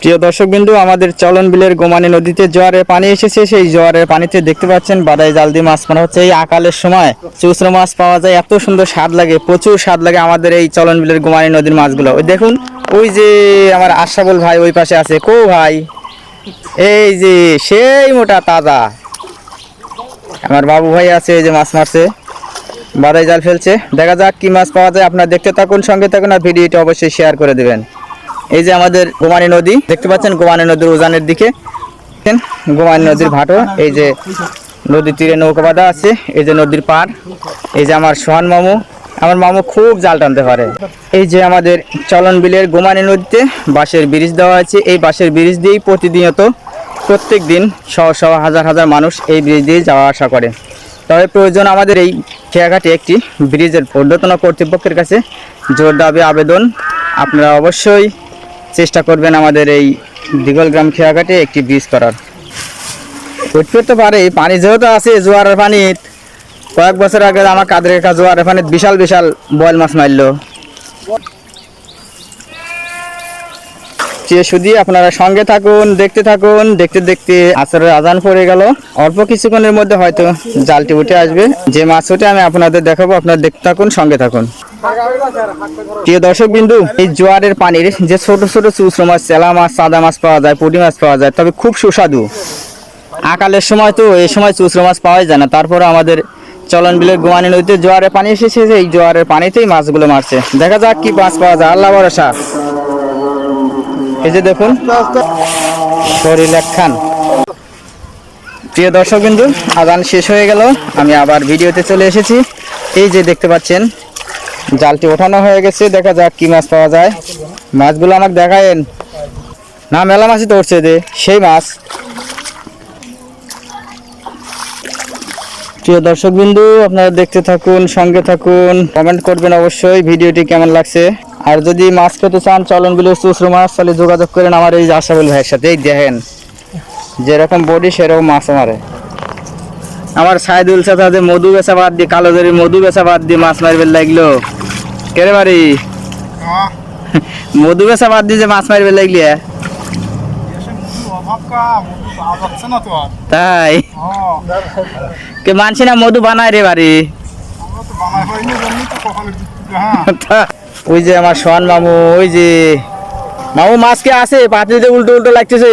প্রিয় দর্শক বিন্দু আমাদের চলন বিলের গোমানি নদীতে জোয়ারের পানি এসেছে। সেই জোয়ারের পানিতে দেখতে পাচ্ছেন বাদাই জাল দিয়ে মাছ। মারা হচ্ছে এই আকালের সময় চুচরো মাছ পাওয়া যায়। এত সুন্দর স্বাদ লাগে, প্রচুর স্বাদ লাগে আমাদের এই চলন বিলের গোমানি নদীর মাছগুলো। ওই দেখুন, ওই যে আমার আশাবুল ভাই ওই পাশে আছে। কো ভাই? এই যে, সেই মোটা তাজা। আমার বাবু ভাই আছে, এই যে মাছ মারছে। বাদাই জাল ফেলছে। দেখা যাক কি মাছ পাওয়া যায়। আপনারা দেখতে থাকুন, সঙ্গে থাকুন আর ভিডিওটি অবশ্যই শেয়ার করে দেবেন। এই যে আমাদের গোমানি নদী, দেখতে পাচ্ছেন গোমানি নদীর উজানের দিকে? গোমানি নদীর ভাটো এই যে নদীর তীরে নৌকা বাঁধা আছে, এই যে নদীর পার এই যে আমার সোহান মামু, আমার মামু খুব জাল টানতে পারে। এই যে আমাদের চলন বিলের গোমানি নদীতে বাঁশের ব্রিজ দেওয়া আছে এই বাঁশের ব্রিজ দিয়েই প্রতিনিয়ত প্রত্যেক দিন শহ শহ হাজার হাজার মানুষ এই ব্রিজ দিয়ে যাওয়া আসা করে। তবে প্রয়োজন আমাদের এই খেয়াঘাটে একটি ব্রিজের ঊর্ধ্বতন কর্তৃপক্ষের কাছে। জোর দাবি আবেদন, আপনারা অবশ্যই চেষ্টা করবেন আমাদের এই দিগলগ্রাম খেয়াঘাটে একটি ব্রিজ করার। ফুটফুট তো পারে পানি যেহেতু আছে জোয়ারের পানি কয়েক বছর আগে আমার কাদের কাজ জোয়ারের পানি বিশাল বিশাল বয়েল মাছ মারলো। যে শুধু আপনারা সঙ্গে থাকুন, দেখতে থাকুন, দেখতে দেখতে আসরের আজান পড়ে গেল। অল্প কিছুক্ষণের মধ্যে হয়তো জালটি উঠে আসবে। যে মাছ উঠে আমি আপনাদের দেখাবো। আপনারা দেখতে থাকুন, সঙ্গে থাকুন। প্রিয় দর্শক বিন্দু এই জোয়ারের পানির যে ছোট ছোট চুচড়ো মাছ চেলা মাছ, সাদা মাছ পাওয়া যায়, পুঁটি মাছ পাওয়া যায়, তবে খুব সুস্বাদু। আকালের সময় তো এই সময় চুচড়ো মাছ পাওয়াই যায় না। তারপরে আমাদের চলন বিলের গোয়ানি নদীতে জোয়ারের পানি এসেছে এই জোয়ারের পানিতেই মাছগুলো মারছে। দেখা যাক কি মাছ পাওয়া যায়। আল্লাহ ভরসা। এই যে দেখুন, শরীর প্রিয় দর্শক বিন্দু আদান শেষ হয়ে গেল। আমি আবার ভিডিওতে চলে এসেছি। এই যে দেখতে পাচ্ছেন, জালটি ওঠানো হয়ে গেছে। দেখা যাক কি মাছ পাওয়া যায়। মাছগুলো আমাকে দেখায়েন। না, মেলা মাছই তো উঠছে যে, সেই মাছ। প্রিয় দর্শক বিন্দু আপনারা দেখতে থাকুন, সঙ্গে থাকুন। কমেন্ট করবেন অবশ্যই, ভিডিওটি কেমন লাগছে? আর যদি মাছ খেতে চান চলন বিলের চুচরো মাছ তাহলে যোগাযোগ করেন আমার এই আশাবুল ভাইয়ের সাথে। এই দেখেন যেরকম বডি সেরকম মাছ মারে আমার সাইদুল যে মধু বেচা বাদ দিয়ে কালো জরির মধু বেচা বাদ দিয়ে মাছ মারবে লাগল। কেরে বাড়ি? মধু বেচা বাদ দিয়ে যে মাছ মারবে লাগলি হ্যাঁ? তাই? কে মানছি না মধু বানায় রে বাড়ি? ওই যে আমার সোহান মামু, ওই যে মামু মাছ কে আছে? পাতিতে উল্টো উল্টো লাগতেছে।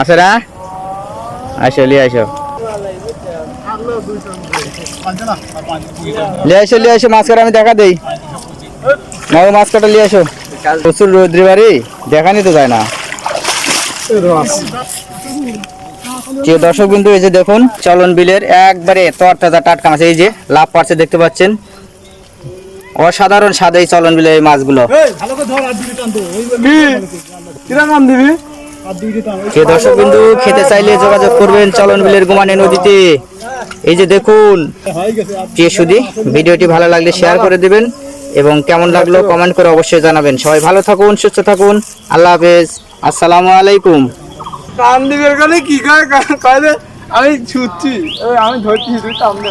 আছে না আসো আসো লিয়ে আসো মাছ কাটা আমি দেখা দেই। মামু মাছ কাটা লিয়ে প্রচুর তো যায় না। দর্শক বিন্দু এই যে দেখুন, চলন বিলের একবারে তরতাজা টাটকা মাছ, এই যে লাভ পাচ্ছে দেখতে পাচ্ছেন। অসাধারণ স্বাদ এই চলন বিলে এই মাছগুলো। যে দর্শক বিন্দু খেতে চাইলে যোগাযোগ করবেন চলন বিলের গুমানে নদীতে। এই যে দেখুন প্রিয় সুদি ভিডিওটি ভালো লাগলে শেয়ার করে দিবেন এবং কেমন লাগল কমেন্ট করে অবশ্যই জানাবেন। সবাই ভালো থাকুন সুস্থ থাকুন। আল্লাহ হাফেজ। আসসালামু আলাইকুম। কান দিবের কানে কি কয় আমি ছুটছি। আমি ধরছি তুই সামনে